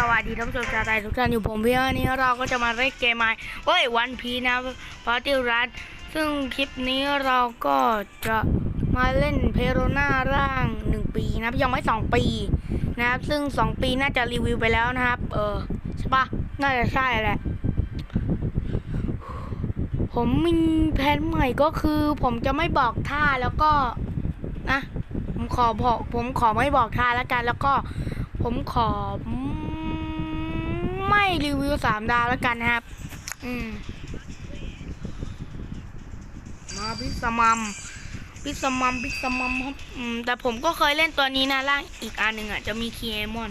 สวัสดีท่านผู้ชมชาวไทยทุกท่านอยู่ผมพี่วันนี้เราก็จะมาเล่นเกมใหม่เฮ้ยวันพีนะพาร์ตี้รันซึ่งคลิปนี้เราก็จะมาเล่นเพโรนาร่างหนึ่งปีนะยังไม่สองปีนะครับ ซึ่งสองปีน่าจะรีวิวไปแล้วนะครับ เออใช่ปะน่าจะใช่แหละ ผมมีแผนใหม่ก็คือ ผมจะไม่บอกท่าแล้วก็นะผมขอบอกผมขอไม่บอกท่าแล้วกันแล้วก็ ผมขอ ไม่รีวิวสามดาวแล้วกันนะครับ อืมมาพิสมัมพิสมัมพิสมัมครับอืมแต่ผมก็เคยเล่นตัวนี้นะล่างอีกอันหนึ่งอะจะมีคีเอมอน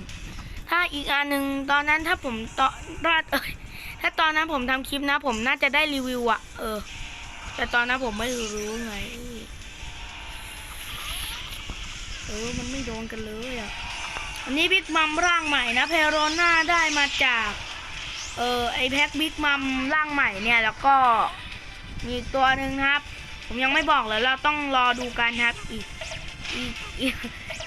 ถ้าอีกอันหนึ่งตอนนั้นถ้าผมตอนเอ้ยถ้าตอนนั้นผมทำคลิปนะ ผมน่าจะได้รีวิวอะ เออ แต่ตอนนั้นผมไม่รู้ไง เออ มันไม่โดนกันเลยอะ อันนี้บิ๊กมัมร่างใหม่นะเพโรน่าได้มาจาก เออไอแพ็กบิ๊กมัมร่างใหม่เนี่ย แล้วก็มีตัวหนึ่งครับ ผมยังไม่บอกเลยเราต้องรอดูกันครับ อีกอีก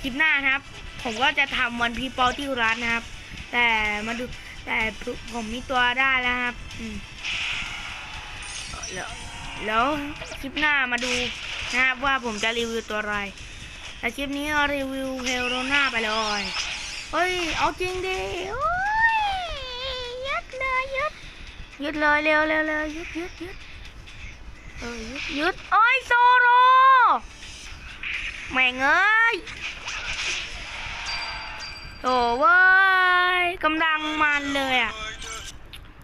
คลิปหน้านครับ ผมก็จะทำวันพีปอที่ร้านนะครับ แต่มาดูแต่ผมมีตัวได้แล้วครับ อืมแล้วแล้วคลิปหน้ามาดูนะครับว่าผมจะรีวิวตัวอะไร แต่คลิปนี้รีวิวเพโรนาไปเลยเฮ้ย เอาจริงดิโอ้ยยึดเลยยึดยึดเลยเร็วเร็วเร็วยึดยึดยึดเออยึดยึดโอ้ยโซโรแม่งเอ้ยโอ้เว้ยกำลังมันเลยอะ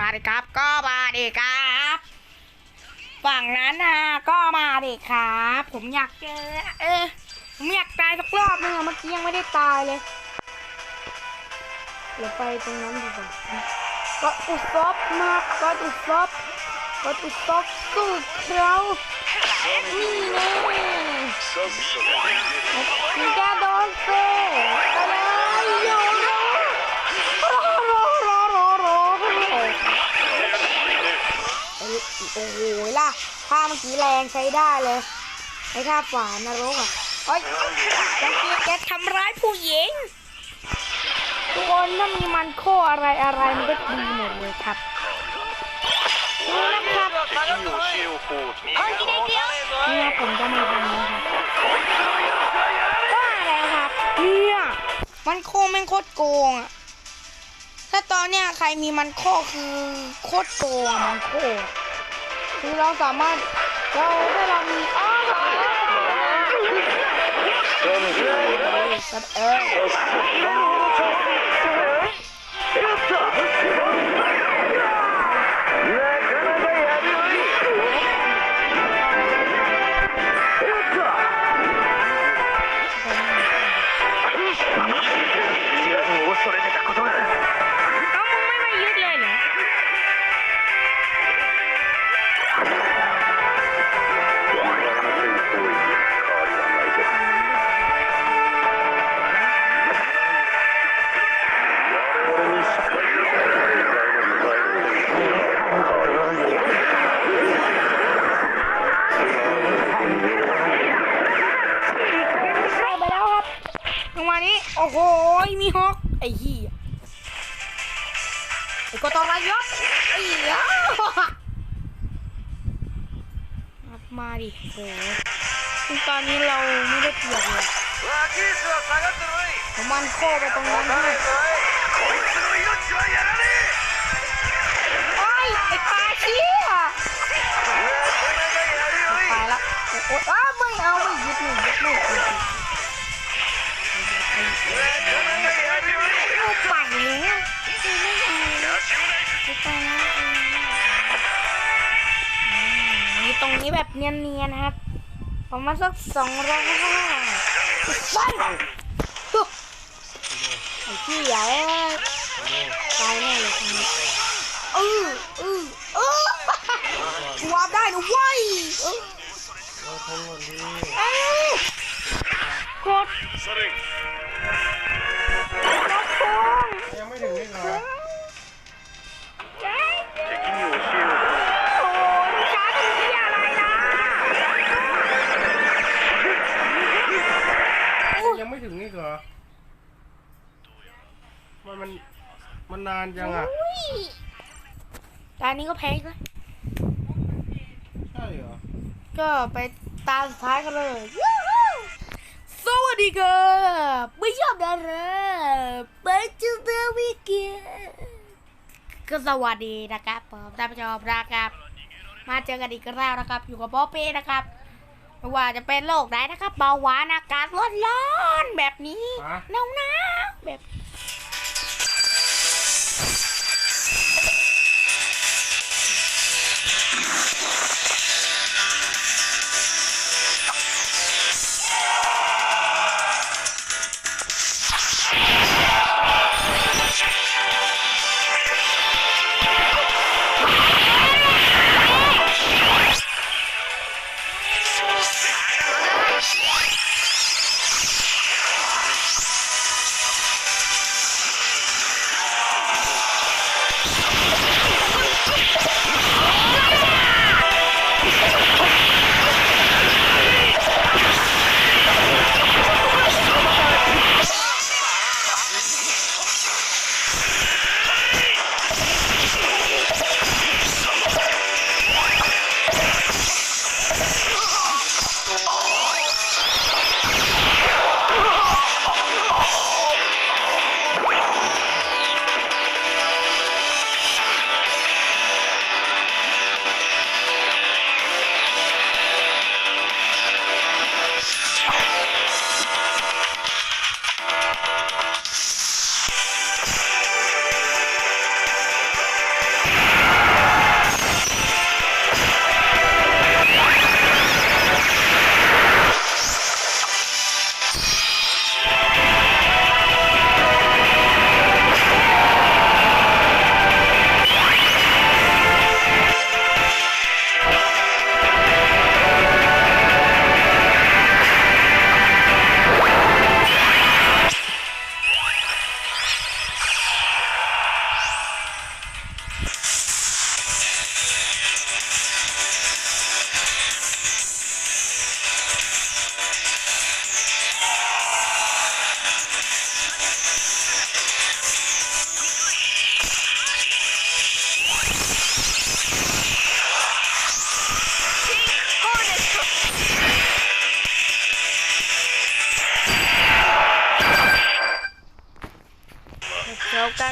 มาดิครับ ก็มาดิครับ ฝั่งนั้นนะก็มาดิครับ ผมอยากเจอ เออผมอยากตายสักรอบนึงอะเมื่อกี้ยังไม่ได้ตายเลยเดี๋ยวไปตรงนั้นดีกว่าก็อุศบมากก็อุศบก็อุศบสู้เขานี่แน่มึงแกโดนเซ่ โอ้โหล่ะท่าเมื่อกี้แรงใช้ได้เลยไอ้ข้าฝานนรกอะโอ้ยแกแกทำร้ายผู้หญิงทุกคนถ้ามีมันโคอะไรอะไรมันก็ดีหมดเลยครับนี่นะครับเนี่ยผมจะมาทำนะครับว่าอะไรครับเนี่ยมันโคแม่งโคตรโกงอะถ้าตอนเนี้ยใครมีมันโคคือโคตรโกงมันโค คือเราสามารถเราถ้าเรามีอ้าวเออ้อยมีฮอกไอ้ยี่ไอ้กต้องรยศไอ้ยี่มาดิโอตอนนี้เราไม่ได้เปรียบเลยผมมันโค้ไปตรงนั้นเลย รงนี้แบบเนียนๆนะครับประมาณสักสองร้อยห้าไปพี่ใหญ่ตายแน่เลยครั้งนี้เออเออเออวาร์ปได้นะเว้ยเออเราทำก่ออ้ยกด Setting. านจังอะอุ้ยตอนนี้ก็แพ้อีกแล้วใช่เหรอก็ไปตาสุดท้ายกันเลยยูฮูสวัสดีครับไม่ชอบดาราไปจูเดอร์วิกเกก็สวัสดีนะครับผมท่านผู้ชมนะครับ มาเจอกันอีกแล้วนะครับ อยู่กับป๊อปเป้นะครับไม่ว่าจะเป็นโรคไหนนะครับเบาหวานอากาศร้อนๆแบบนี้ฮะหนาวหนาวๆแบบจบกัน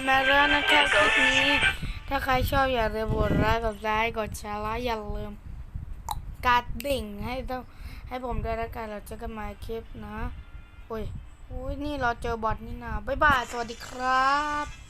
มาแล้วนะครับคลิปนี้ ถ้าใครชอบอย่าลืมกดไลค์กดไลค์กดแชร์และอย่าลืมกดดิ่งให้ต้องให้ผมด้วยละกันเราเจอกันใหม่คลิปนะโอ้ยโอ้ยนี่เราเจอบอทนี่นาบ๊ายบายสวัสดีครับ